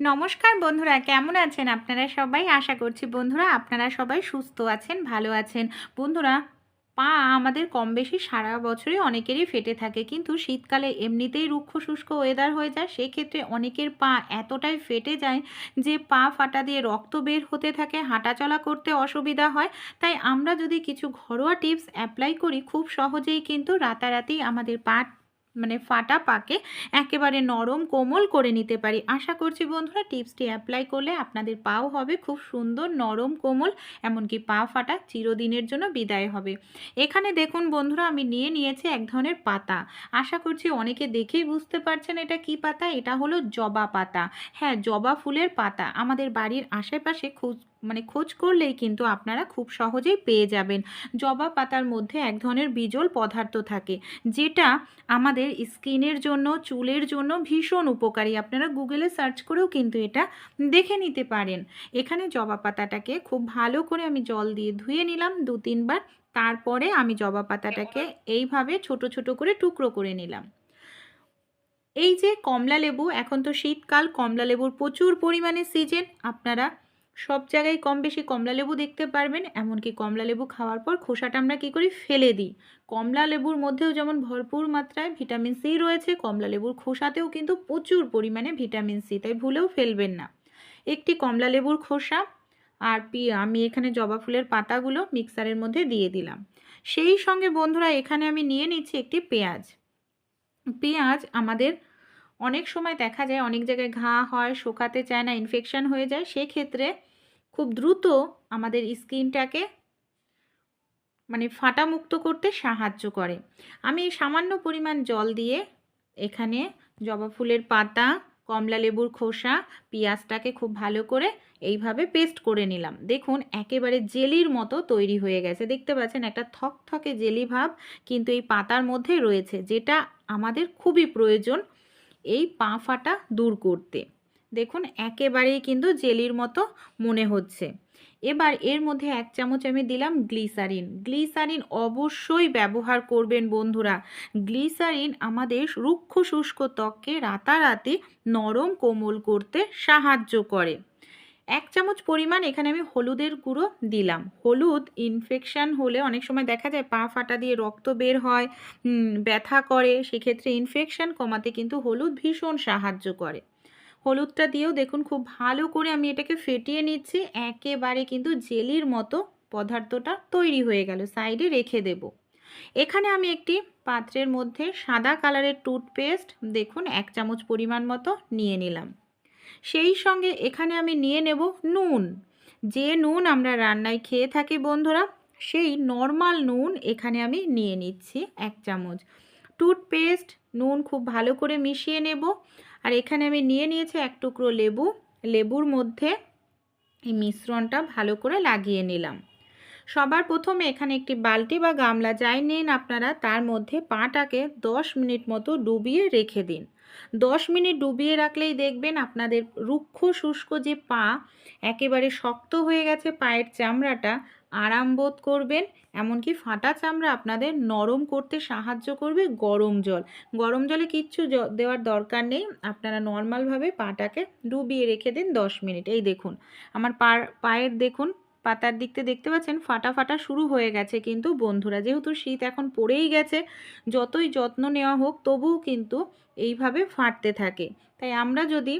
নমস্কার বন্ধুরা, কেমন আছেন আপনারা সবাই? আশা করছি বন্ধুরা আপনারা সবাই সুস্থ আছেন, ভালো আছেন। বন্ধুরা, পা আমাদের কম বেশি সারা বছরই অনেকেরই ফেটে থাকে, কিন্তু শীতকালে এমনিতেই রুক্ষ শুষ্ক ওয়েদার হয়ে যায়। সেক্ষেত্রে অনেকের পা এতটাই ফেটে যায় যে পা ফাটা দিয়ে রক্ত বের হতে থাকে, হাঁটাচলা করতে অসুবিধা হয়। তাই আমরা যদি কিছু ঘরোয়া টিপস অ্যাপ্লাই করি, খুব সহজেই কিন্তু রাতারাতি আমাদের পা মানে ফাটা পাকে একেবারে নরম কোমল করে নিতে পারি। আশা করছি বন্ধুরা টিপসটি অ্যাপ্লাই করলে আপনাদের পাও হবে খুব সুন্দর নরম কোমল, এমনকি পা ফাটা চিরদিনের জন্য বিদায় হবে। এখানে দেখুন বন্ধুরা আমি নিয়ে নিয়েছি এক ধরনের পাতা। আশা করছি অনেকে দেখেই বুঝতে পারছেন এটা কি পাতা? এটা হলো জবা পাতা। হ্যাঁ জবা ফুলের পাতা। আমাদের বাড়ির আশেপাশে খুব মানে খোঁজ করলেই কিন্তু আপনারা খুব সহজেই পেয়ে যাবেন। জবা পাতার মধ্যে এক ধরনের বিজল পদার্থ থাকে, যেটা আমাদের স্কিনের জন্য, চুলের জন্য ভীষণ উপকারী। আপনারা গুগলে সার্চ করেও কিন্তু এটা দেখে নিতে পারেন। এখানে জবা পাতাটাকে খুব ভালো করে আমি জল দিয়ে ধুয়ে নিলাম দু তিনবার। তারপরে আমি জবা পাতাটাকে এইভাবে ছোট ছোট করে টুকরো করে নিলাম। এই যে কমলা লেবু এখন তো শীতকাল কমলা লেবুর প্রচুর পরিমাণে সিজন। আপনারা সব জায়গায় কম বেশি কমলা লেবু দেখতে পারবেন, এমনকি কমলা লেবু খাওয়ার পর খোসাটা আমরা কী করি? ফেলে দিই। কমলা লেবুর মধ্যেও যেমন ভরপুর মাত্রায় ভিটামিন সি রয়েছে, কমলা লেবুর খোসাতেও কিন্তু প্রচুর পরিমাণে ভিটামিন সি, তাই ভুলেও ফেলবেন না। একটি কমলা লেবুর খোসা আর পি, আমি এখানে জবা ফুলের পাতাগুলো মিক্সারের মধ্যে দিয়ে দিলাম। সেই সঙ্গে বন্ধুরা, এখানে আমি নিয়ে নিচ্ছি একটি পেঁয়াজ। পেঁয়াজ আমাদের অনেক সময় দেখা যায় অনেক জায়গায় ঘা হয়, শুকাতে চায় না ইনফেকশান হয়ে যায়। সেক্ষেত্রে খুব দ্রুত আমাদের স্কিনটাকে মানে ফাটা মুক্ত করতে সাহায্য করে। আমি সামান্য পরিমাণ জল দিয়ে এখানে জবা ফুলের পাতা, কমলা লেবুর খোসা, পেঁয়াজটাকে খুব ভালো করে এইভাবে পেস্ট করে নিলাম। দেখুন, একেবারে জেলির মতো তৈরি হয়ে গেছে। দেখতে পাচ্ছেন, একটা থকথকে জেলি ভাব কিন্তু এই পাতার মধ্যে রয়েছে, যেটা আমাদের খুবই প্রয়োজন এই পা ফাটা দূর করতে। দেখুন, একেবারেই কিন্তু জেলির মতো মনে হচ্ছে। এবার এর মধ্যে এক চামচ আমি দিলাম গ্লিসারিন। গ্লিসারিন অবশ্যই ব্যবহার করবেন বন্ধুরা। গ্লিসারিন আমাদের রুক্ষ শুষ্ক ত্বককে রাতারাতি নরম কোমল করতে সাহায্য করে। এক চামচ পরিমাণ এখানে আমি হলুদের গুঁড়ো দিলাম। হলুদ ইনফেকশান হলে অনেক সময় দেখা যায় পা ফাটা দিয়ে রক্ত বের হয় ব্যথা করে, সেক্ষেত্রে ইনফেকশান কমাতে কিন্তু হলুদ ভীষণ সাহায্য করে। হলুদটা দিয়েও দেখুন খুব ভালো করে আমি এটাকে ফেটিয়ে নিচ্ছি, একেবারে কিন্তু জেলির মতো পদার্থটা তৈরি হয়ে গেল, সাইডে রেখে দেব। এখানে আমি একটি পাত্রের মধ্যে সাদা কালারের টুথপেস্ট দেখুন এক চামচ পরিমাণ মতো নিয়ে নিলাম। সেই সঙ্গে এখানে আমি নিয়ে নেব নুন। যে নুন আমরা রান্নায় খেয়ে থাকি বন্ধুরা, সেই নর্মাল নুন এখানে আমি নিয়ে নিচ্ছি এক চামচ। টুথপেস্ট নুন খুব ভালো করে মিশিয়ে নেব। আর এখানে আমি নিয়ে নিয়েছি এক টুকরো লেবু। লেবুর মধ্যে এই মিশ্রণটা ভালো করে লাগিয়ে নিলাম। সবার প্রথমে এখানে একটি বালতি বা গামলা যাই নিন আপনারা, তার মধ্যে পাটাকে দশ মিনিট মতো ডুবিয়ে রেখে দিন। দশ মিনিট ডুবিয়ে রাখলেই দেখবেন আপনাদের রুক্ষ শুষ্ক যে পা, একেবারে শক্ত হয়ে গেছে পায়ের চামড়াটা, আরাম বোধ করবেন। এমনকি ফাটা চামড়া আপনাদের নরম করতে সাহায্য করবে গরম জল। গরম জলে কিচ্ছু দেওয়ার দরকার নেই। আপনারা নর্মালভাবে পাটাকে ডুবিয়ে রেখে দিন দশ মিনিট। এই দেখুন, আমার পা পায়ের দেখুন পাতার দিকতে দেখতে পাচ্ছেন ফাটা ফাটা শুরু হয়ে গেছে। কিন্তু বন্ধুরা, যেহেতু শীত এখন পড়েই গেছে, যতই যত্ন নেওয়া হোক, তবুও কিন্তু এইভাবে ফাটতে থাকে। তাই আমরা যদি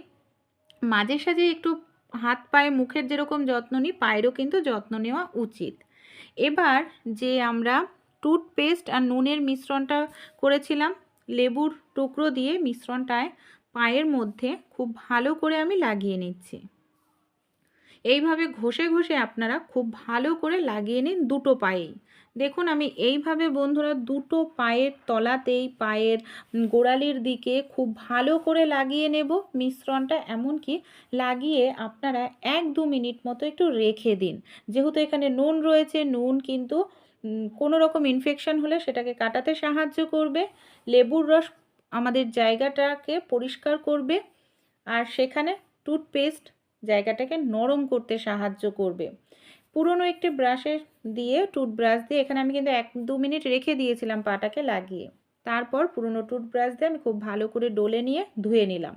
মাঝে সাঝে একটু হাত পায়ে মুখের যেরকম যত্ন নিই, পায়েরও কিন্তু যত্ন নেওয়া উচিত। এবার যে আমরা টুথপেস্ট আর নুনের মিশ্রণটা করেছিলাম, লেবুর টুকরো দিয়ে মিশ্রণটায় পায়ের মধ্যে খুব ভালো করে আমি লাগিয়ে নিচ্ছি। এইভাবে ঘষে ঘষে আপনারা খুব ভালো করে লাগিয়ে নিন দুটো পায়েই। দেখুন আমি এইভাবে বন্ধুরা দুটো পায়ের তলাতেই, পায়ের গোড়ালির দিকে খুব ভালো করে লাগিয়ে নেব। মিশ্রণটা এমনকি লাগিয়ে আপনারা এক দু মিনিট মতো একটু রেখে দিন। যেহেতু এখানে নুন রয়েছে, নুন কিন্তু কোনো রকম ইনফেকশন হলে সেটাকে কাটাতে সাহায্য করবে। লেবুর রস আমাদের জায়গাটাকে পরিষ্কার করবে। আর সেখানে টুথপেস্ট জায়গাটাকে নরম করতে সাহায্য করবে। পুরনো একটি ব্রাশের দিয়ে টুথব্রাশ দিয়ে এখানে আমি কিন্তু এক দু মিনিট রেখে দিয়েছিলাম পাটাকে লাগিয়ে। তারপর পুরনো টুথব্রাশ দিয়ে আমি খুব ভালো করে ডলে নিয়ে ধুয়ে নিলাম।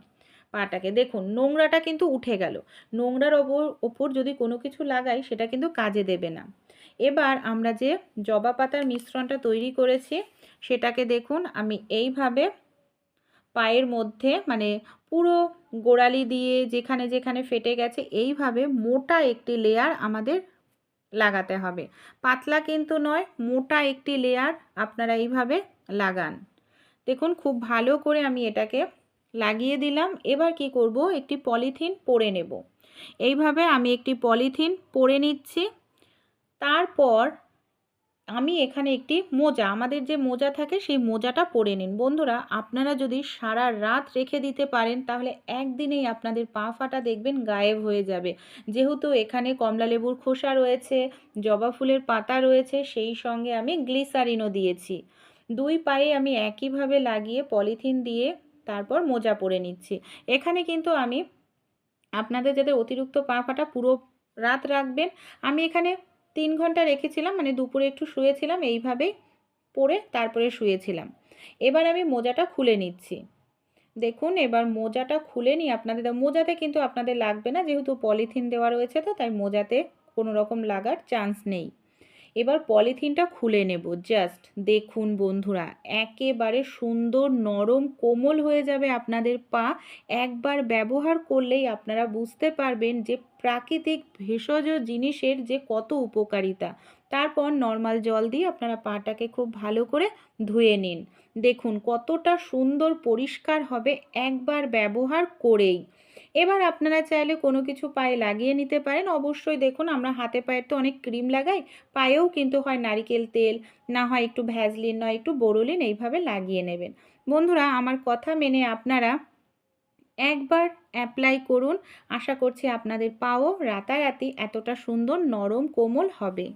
পাটাকে দেখুন, নোংরাটা কিন্তু উঠে গেল। নোংরার ওপর ওপর যদি কোনো কিছু লাগাই, সেটা কিন্তু কাজে দেবে না। এবার আমরা যে জবা পাতার মিশ্রণটা তৈরি করেছি, সেটাকে দেখুন, আমি এইভাবে পায়ের মধ্যে মানে পুরো গোড়ালি দিয়ে যেখানে যেখানে ফেটে গেছে, এইভাবে মোটা একটি লেয়ার আমাদের লাগাতে হবে। পাতলা কিন্তু নয়, মোটা একটি লেয়ার আপনারা এইভাবে লাগান। দেখুন, খুব ভালো করে আমি এটাকে লাগিয়ে দিলাম। এবার কি করব? একটি পলিথিন পরে নেব। এইভাবে আমি একটি পলিথিন পরে নিচ্ছি। তারপর আমি এখানে একটি মোজা, আমাদের যে মোজা থাকে সেই মোজাটা পরে নিন। বন্ধুরা, আপনারা যদি সারা রাত রেখে দিতে পারেন, তাহলে একদিনেই আপনাদের পা ফাটা দেখবেন গায়েব হয়ে যাবে। যেহেতু এখানে কমলা লেবুর খোসা রয়েছে, জবা ফুলের পাতা রয়েছে, সেই সঙ্গে আমি গ্লিসারিনও দিয়েছি। দুই পায়ে আমি একইভাবে লাগিয়ে পলিথিন দিয়ে তারপর মোজা পরে নিচ্ছি। এখানে কিন্তু আমি আপনাদের যাদের অতিরিক্ত পা ফাটা পুরো রাত রাখবেন, আমি এখানে তিন ঘণ্টা রেখেছিলাম মানে দুপুরে একটু শুয়েছিলাম, এইভাবেই পরে তারপরে শুয়েছিলাম। এবার আমি মোজাটা খুলে নিচ্ছি। দেখুন, এবার মোজাটা খুলে নিই আপনাদের মোজাতে কিন্তু আপনাদের লাগবে না, যেহেতু পলিথিন দেওয়া রয়েছে তো, তাই মোজাতে কোনো রকম লাগার চান্স নেই। এবার পলিথিনটা খুলে নেব জাস্ট দেখুন বন্ধুরা, একেবারে সুন্দর, নরম, কোমল হয়ে যাবে আপনাদের পা। একবার ব্যবহার করলেই আপনারা বুঝতে পারবেন যে প্রাকৃতিক ভেষজ জিনিসের যে কত উপকারিতা। তারপর নর্মাল জল দিয়ে আপনারা পাটাকে খুব ভালো করে ধুয়ে নিন। দেখুন কতটা সুন্দর পরিষ্কার হবে একবার ব্যবহার করেই। এবার আপনারা চাইলে কোনো কিছু পায়ে লাগিয়ে নিতে পারেন। অবশ্যই দেখুন, আমরা হাতে পায়ের তো অনেক ক্রিম লাগাই, পায়েও কিন্তু হয় নারিকেল তেল, না হয় একটু ভ্যাজলিন নয় একটু বোরোলিন, এইভাবে লাগিয়ে নেবেন। বন্ধুরা, আমার কথা মেনে আপনারা একবার অ্যাপ্লাই করুন। আশা করছি আপনাদের পাও রাতারাতি এতটা সুন্দর, নরম, কোমল হবে।